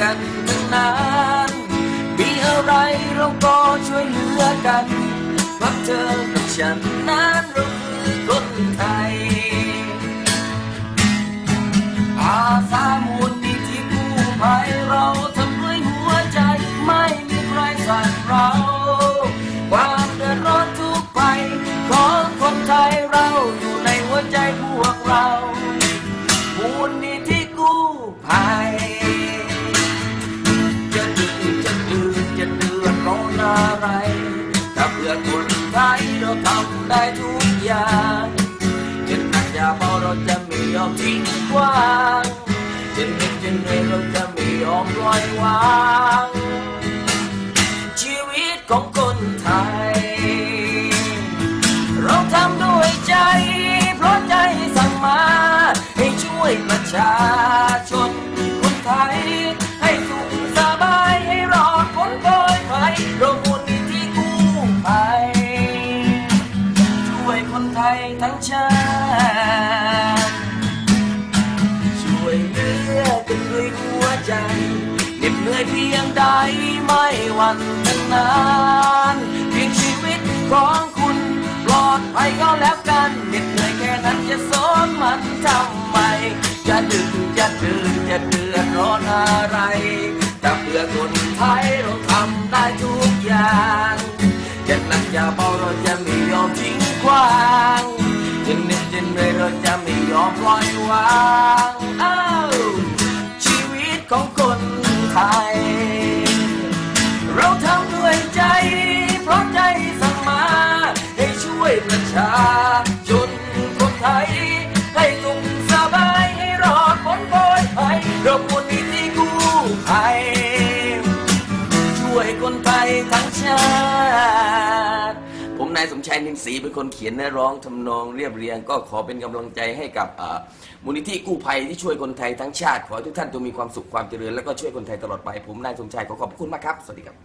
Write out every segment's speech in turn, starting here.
กันตั้งนาน มีอะไรเราก็ช่วยเหลือกัน พักเธอกับฉันนั้นเราำได้ทุกอย่างจะหนักจะเบาเราจะไม่ยอมทิ้งกว้างจะเหน็ดจะเหนื่อยเราจะไม่ยอมปล่อยวาง ชีวิตของคนไทย คนไทยทั้งชาติ ช่วยเหลือกันด้วยหัวใจเหน็ดเหนื่อยเพียงใดไม่หวั่นทั้งนั้นเพียงชีวิตของคุณปลอดภัยก็แล้วกันเหน็ดเหนื่อยแค่นั้นจะสนมันทำไม จะดึงจะดื้อจะเดือดร้อนอะไรแต่เพื่อคนไทยเรา ยอมปล่อยวางอ้าวชีวิตของคนไทย เราทำด้วยใจ เพราะใจสั่งมาให้ช่วยประชาชนคนไทย ให้สุขสบายให้รอดพ้นปลอดภัยเรามูลนิธิกู้ภัยช่วยคนไทยทั้งชาติ นายสมชายนินศรีเป็นคนเขียนและร้องทำนองเรียบเรียง ก็ขอเป็นกำลังใจให้กับอ่อมูลนิธิกู้ภัยที่ช่วยคนไทยทั้งชาติ ขอให้ทุกท่านจงมีความสุขความเจริญ แล้วก็ช่วยคนไทยตลอดไป ผมนายสมชายขอขอบคุณมากครับ สวัสดีครับ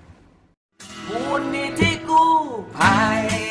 มูลนิธิกู้ภัย